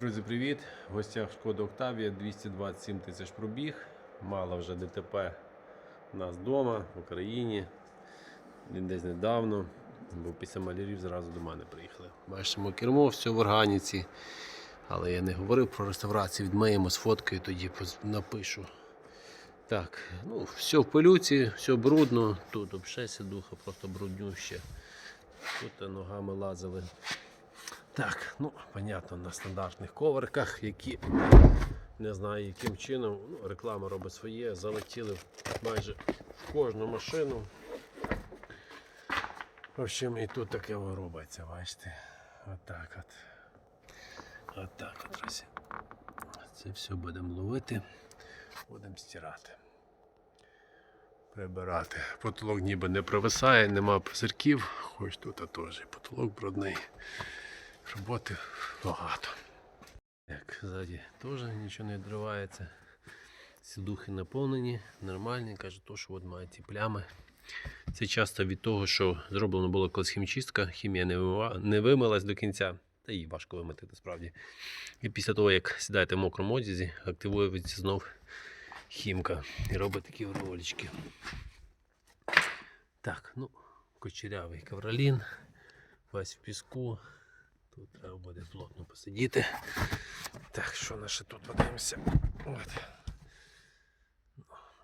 Друзі, привіт! В гостях Шкода Октавія 227 тисяч пробіг. Мало вже ДТП у нас вдома, в Україні. Десь недавно, бо після малярів зразу до мене приїхали. Бачимо кермо, все в органіці. Але я не говорив про реставрацію, відмиємо з фоткою, тоді напишу. Так, ну, все в пилюці, все брудно. Тут взагалі сідуха, просто бруднюще. Тут ногами лазили. Так, ну, понятно, на стандартних коверках, які не знаю яким чином, ну, реклама робить своє, залетіли майже в кожну машину. В общем, і тут таке воно робиться, бачите. Отак от. Отак от, друзі. Це все будемо ловити, будемо стирати. Прибирати. Потолок ніби не провисає, нема позирків, хоч тут теж потолок брудний. Роботи багато. Так, ззаді теж нічого не відривається. Сідухи наповнені, нормальні, каже, то, що от має ці плями. Це часто від того, що зроблено було колись хімчистка, хімія не, вимива, не вимилась до кінця, та її важко вимити насправді. І після того, як сідаєте в мокрому одязі, активується знов хімка і робить такі ролички. Так, ну, кочерявий ковролін, весь в піску. Тут треба буде плотно посидіти. Так, що наше тут подивимося? От.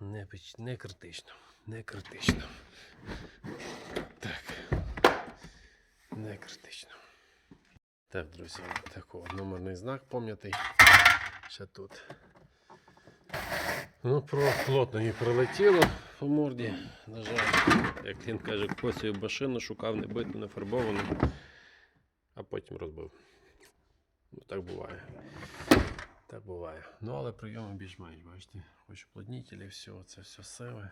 Не, не критично. Не критично. Так. Не критично. Так, друзі, такий номерний знак пам'ятай. Ще тут. Ну, про плотно і прилетіло по морді. На жаль, як він каже, косою машину шукав не биту, не фарбовану а потім розбив. Ну, так буває. Так буває. Ну, але прийоми більш-менш, бачите, хоч уплотнітелі, все, це все сиве.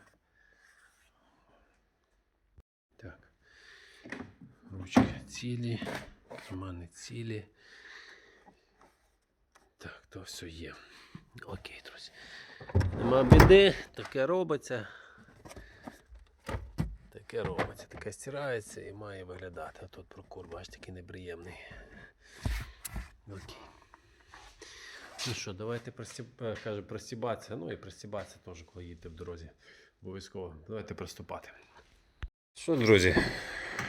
Так. Ручки цілі, кармани цілі. Так, то все є. Окей, друзі. Нема біди, таке робиться. Таке робиться, таке стирається і має виглядати. А тут прокур, бачите, такий неприємний. Окей. Ну що, давайте е, каже, пристібатися. Ну і пристібатися теж, коли їдете в дорозі. Обов'язково. Давайте приступати. Що, друзі?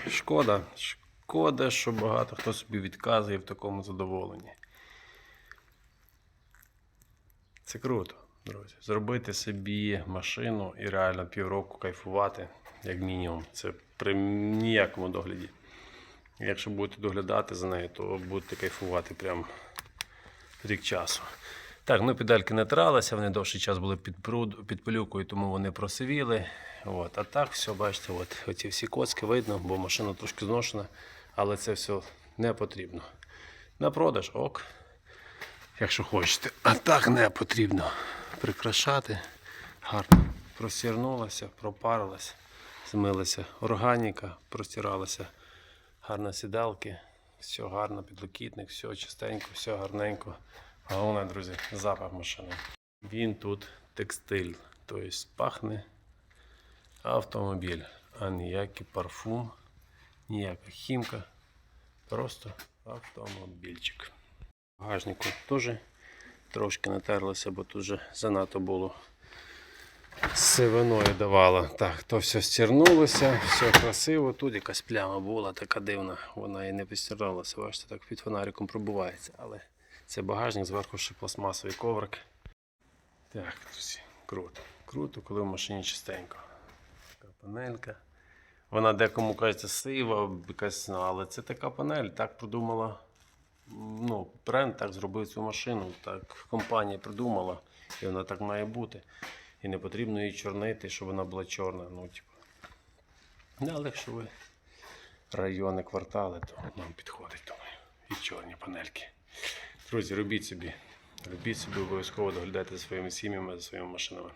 Шкода. Шкода, що багато хто собі відказує в такому задоволенні. Це круто, друзі. Зробити собі машину і реально півроку кайфувати, як мінімум. Це при ніякому догляді. Якщо будете доглядати за нею, то будете кайфувати прям рік часу. Так, ну педальки натиралися, вони довший час були під, пруд, під пилюкою, тому вони просивіли. От. А так, все, бачите, от, оці всі коцки видно, бо машина трошки зношена, але це все не потрібно. На продаж, ок якщо хочете. А так не потрібно прикрашати. Гарно просірнулася, пропарилася, змилася органіка, простиралася, гарно сідалки, все гарно, підлокітник, все чистенько, все гарненько. Головне, друзі, запах машини. Він тут текстиль, тобто пахне автомобіль, а ніякий парфум, ніяка хімка, просто автомобільчик. Багажнику теж трошки натерлося, бо тут вже занадто було сивиною давало. Так, то все стірнулося, все красиво. Тут якась пляма була така дивна, вона і не постиралася. Бачите, так під фонариком пробувається. Але це багажник, зверху ще пластмасовий коврик. Так, друзі, круто. Круто, коли в машині чистенько. Така панелька. Вона декому кажеться сива, якась, ну, але це така панель, так продумала ну, бренд так зробив цю машину, так компанія придумала, і вона так має бути. І не потрібно її чорнити, щоб вона була чорна. Ну, типу. Але якщо ви райони, квартали, то нам підходить думаю, і чорні панельки. Друзі, робіть собі. Робіть собі, обов'язково доглядайте за своїми сім'ями, за своїми машинами.